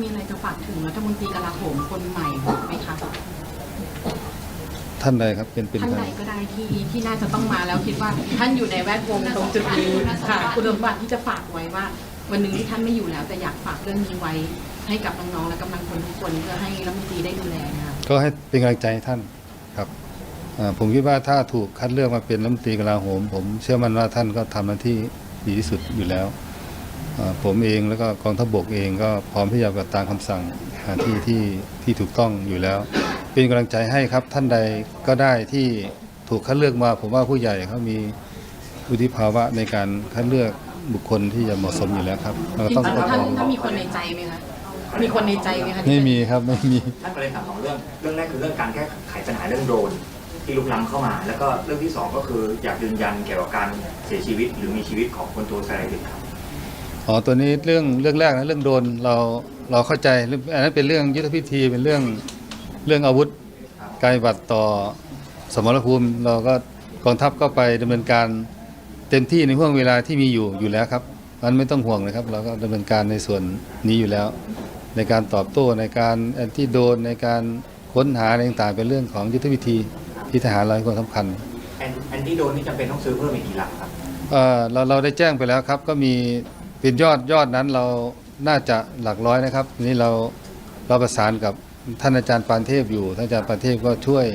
มีอะไรจะฝากถึงรัฐมนตรีกลาโหมคนใหม่ไหมคะท่านใดครับเป็นเป็นท่านใคร ใดก็ได้ที่ที่น่าจะต้องมาแล้วคิดว่าท่านอยู่ในแวดวงตรงจุดนี้ค่ะคุณสมบัติที่จะฝากไว้ว่า วันหนึ่งที่ท่านไม่อยู่แล้ว แต่อยากฝากเรื่องนี้ไว้ให้กับน้องๆและกำลังคนทุกคนเพื่อให้รัฐมนตรีได้ดูแลนะคะ ก็ให้เป็นกำลังใจให้ท่านครับอ่าผมคิดว่าถ้าถูกคัดเลือกมาเป็นรัฐมนตรีกลาโหม ผมเชื่อมั่นว่าท่านก็ทำหน้าที่ดีที่สุดอยู่แล้วอ่า ผมเองแล้วก็กองทัพบกเองก็พร้อมที่จะปฏิบัติตามคำสั่งหาที่ที่ที่ถูกต้องอยู่แล้ว เป็นกำลังใจให้ครับท่านใดก็ได้ที่ถูกคัดเลือกมา ผมว่าผู้ใหญ่เขามีวุฒิภาวะในการคัดเลือกบุคคลที่จะเหมาะสมอยู่แล้วครับเราจริต้องงๆท่านท่านมีคนในใจไหมคะมีคนในใจไหมคะที่ไม่มีครับไม่มี ท่านประเด็นถามสองเรื่อง เรื่องแรกคือเรื่องการแก้ไขปัญหาเรื่องโดรนที่ลุกล้ำเข้ามา แล้วก็เรื่องที่สองก็คืออยากยืนยันเกี่ยวกับการเสียชีวิตหรือมีชีวิตของคนโทสไลดิกครับ อ๋อตัวนี้เรื่องเรื่องแรกนะเรื่องโดรนเราเราเข้าใจเรื่องอันนั้นเป็นเรื่องยุทธพิธีเป็นเรื่องเรื่องอาวุธครับการปฏิบัติต่อสมรภูมิเราก็กองทัพก็ไปดำเนินการเต็มที่ในห่วงเวลาที่มีอยู่อยู่แล้วครับมันไม่ต้องห่วงนะครับ เราก็ดำเนินการในส่วนนี้อยู่แล้ว ในการตอบโต้ในการแอนตี้โดรนในการค้นหาอะไรต่างๆเป็นเรื่องของยุทธวิธีที่ทหารเราให้ความสำคัญแอนแอนตี้โดรนนี่จำเป็นต้องซื้อเพิ่มอีกกี่ลำครับเอ่อเราเราได้แจ้งไปแล้วครับก็มี เป็นยอดยอดนั้นเราน่าจะหลักร้อยนะครับนี้เราเราประสานกับท่านอาจารย์ปานเทพอยู่ ท่านอาจารย์ปานเทพก็ช่วย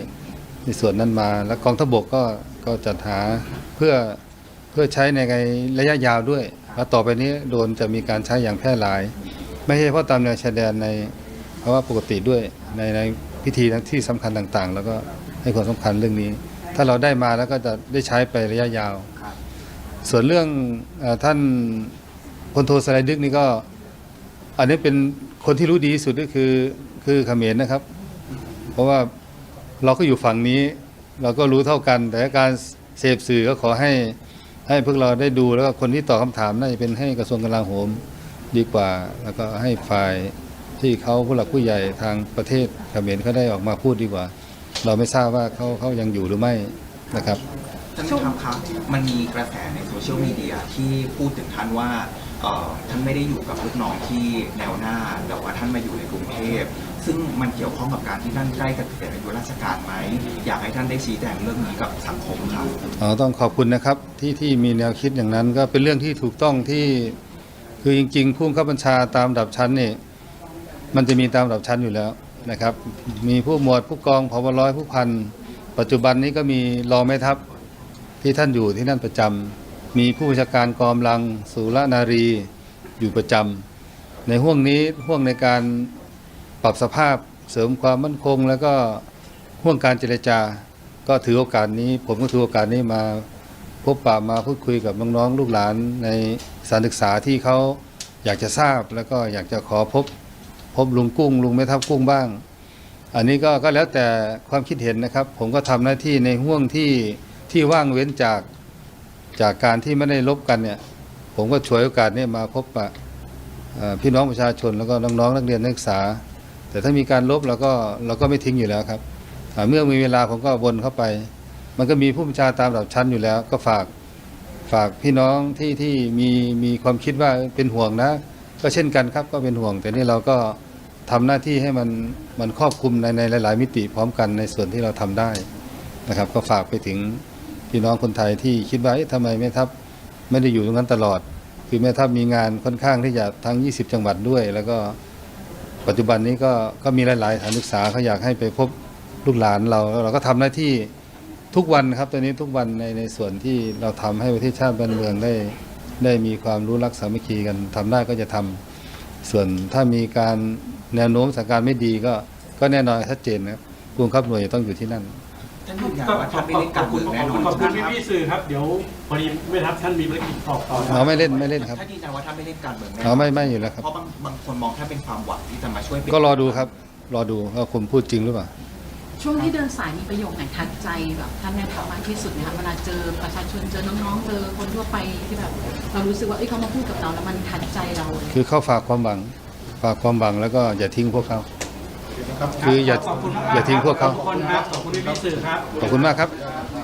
ในส่วนนั้นมา แล้วกองทัพบกก็ก็จัดหาเพื่อเพื่อใช้ในระยะยาวด้วย แล้วต่อไปนี้โดนจะมีการใช้อย่างแพร่หลาย ไม่ใช่เฉพาะตามแนวชายแดนในภาวะปกติด้วยในในพิธีที่สำคัญต่างๆ แล้วก็ให้ความสำคัญเรื่องนี้ ถ้าเราได้มาแล้วก็จะได้ใช้ไประยะยาว ส่วนเรื่องอท่าน พลโทสไลดึกนี่ก็ อันนี้เป็นคนที่รู้ดีที่สุดก็คือคือเขมรนะครับ เพราะว่าเราก็อยู่ฝั่งนี้ เราก็รู้เท่ากัน แต่การเสพสื่อก็ขอให้ให้พวกเราได้ดูแล้วก็คนที่ตอบคำถามน่าจะเป็นให้กระทรวงกลาโหมดีกว่า แล้วก็ให้ฝ่ายที่เขาผู้หลักผู้ใหญ่ทางประเทศเขมรเขาได้ออกมาพูดดีกว่า เราไม่ทราบว่าเขาเขายังอยู่หรือไม่นะครับ ท่านผู้ชมครับมันมีกระแสในโซเชียลมีเดียที่พูดถึงท่านว่า เอ่อท่านไม่ได้อยู่กับลูกน้องที่แนวหน้าแต่ว่าท่านมาอยู่ในกรุงเทพ ซึ่งมันเกี่ยวข้องกับการที่ท่านใกล้กับเกษียณอายุราชการไหมอยากให้ท่านได้ชี้แจงเรื่องนี้กับสังคมครับอ๋อต้องขอบคุณนะครับที่ที่มีแนวคิดอย่างนั้นก็เป็นเรื่องที่ถูกต้องที่คือจริงๆผู้บังคับบัญชาตามระดับชั้นนี่มันจะมีตามระดับชั้นอยู่แล้วนะครับ มีผู้หมวดผู้กองพบร้อยผู้พันปัจจุบันนี้ก็มีรองแม่ทัพที่ท่านอยู่ที่นั่นประจำ มีผู้บัญชาการกองลังสุรนารีอยู่ประจำในห่วงนี้ห่วงในการปรับสภาพเสริมความมั่นคง แล้วก็ห่วงการเจรจาก็ถือโอกาสนี้ ผมก็ถือโอกาสนี้มาพบปะมาพูดคุยกับน้องๆลูกหลานในสถานศึกษาที่เขาอยากจะทราบแล้วก็อยากจะขอพบพบลุงกุ้ง ลุงแม่ทัพกุ้งบ้าง อันนี้ก็ก็แล้วแต่ความคิดเห็นนะครับ ผมก็ทำหน้าที่ในห่วงที่ที่ว่างเว้นจาก จากการที่ไม่ได้ลบกันเนี่ย ผมก็ฉวยโอกาสนี้มาพบปะพี่น้องประชาชนแล้วก็น้องๆนักเรียนนักศึกษา แต่ถ้ามีการลบเราก็เราก็ไม่ทิ้งอยู่แล้วครับเมื่อมีเวลาผมก็วนเข้าไป มันก็มีผู้บัญชาตามระดับชั้นอยู่แล้ว ก็ฝากฝากพี่น้องที่ที่มีมีความคิดว่าเป็นห่วงนะ ก็เช่นกันครับก็เป็นห่วง แต่นี่เราก็ทำหน้าที่ให้มันมันครอบคลุมในในหลาย ๆ มิติพร้อมกันในส่วนที่เราทำได้นะครับ ก็ฝากไปถึง พี่น้องคนไทยที่คิดว่าเอ๊ะทำไมแม่ทัพไม่ได้อยู่ตรงนั้นตลอด คือแม่ทัพมีงานค่อนข้างที่จะทั้ง 20 จังหวัดด้วย แล้วก็ปัจจุบันนี้ก็ก็มีหลายๆสถานศึกษาเขาอยากให้ไปพบลูกหลานเราเราก็ทำหน้าที่ทุกวันครับตอนนี้ทุกวันในในส่วนที่เราทำให้ประเทศชาติบ้านเมืองได้ ได้มีความรู้รักสามัคคีกันทำได้ก็จะทำส่วนถ้ามีการแนวโน้มสถานการณ์ไม่ดีก็ก็แน่นอนชัดเจนนะครับกองคับหน่วยต้องอยู่ที่นั่น ท่านยืนยันว่าท่านไม่เล่นการเมืองแน่นอนขอบคุณใช่ไหมพี่ครับพี่ๆสื่อครับเดี๋ยวพอดีไม่ทับท่านมีภารกิจตอบต่อเราไม่เล่นไม่เล่นครับท่านยืนยันว่าท่านไม่เล่นการเมืองแน่นเราอนไม่ไม่อยู่แล้วครับ เพราะบางบางคนมองแค่เป็นความหวังที่จะมาช่วยเป็น ก็รอดูครับ รอดูว่าผมพูดจริงหรือเปล่า ช่วงที่เดินสายมีประโยคไหนทัดใจแบบท่านแม่ทัพมากที่สุดไหมคะเวลาเจอประชาชนเจอน้องๆเจอคนทั่วไปที่แบบ เรารู้สึกว่าเอ้ยเขามาพูดกับเราแล้วมันทัดใจเราเลยคือเข้าฝากความหวัง ฝากความหวังแล้วก็อย่าทิ้งพวกเขา คืออย่าขอบคุณมกอย่าทิ้งพวกเขา ขอบคุณครับขอบคุณพี่พี่ๆสื่อครับ ขอบคุณมากครับค